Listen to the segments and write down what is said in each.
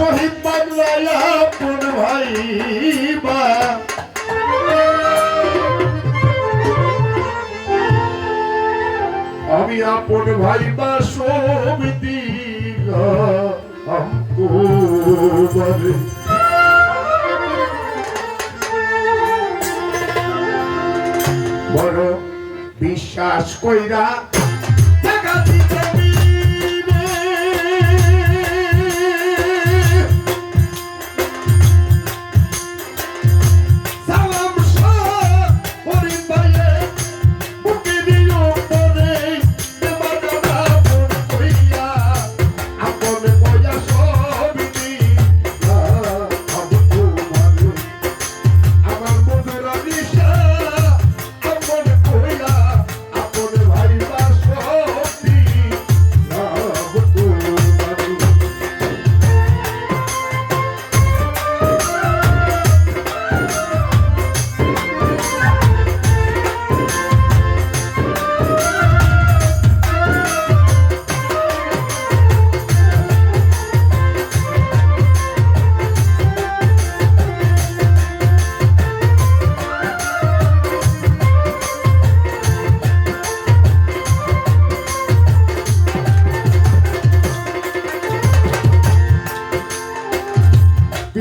শহীদ বাংলায় আপন ভাই বা আমি আপন ভাই বা সব বড় বিশ্বাস কইরা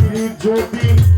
পীর যদি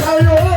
Cayó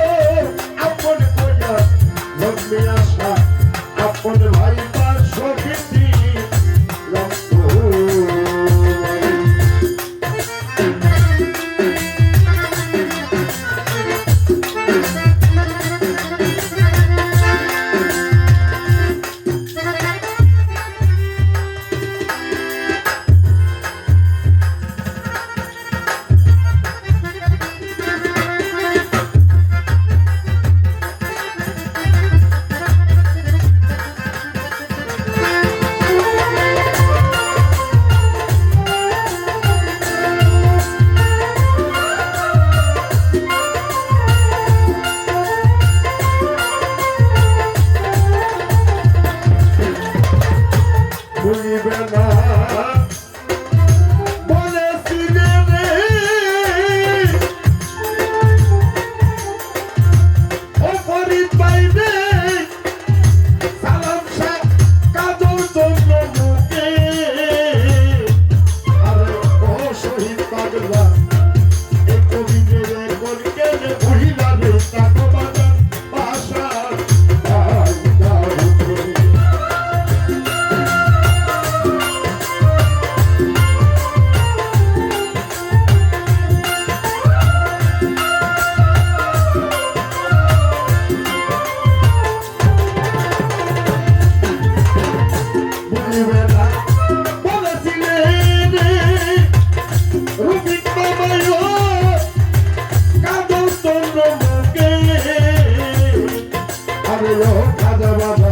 Hallelujah.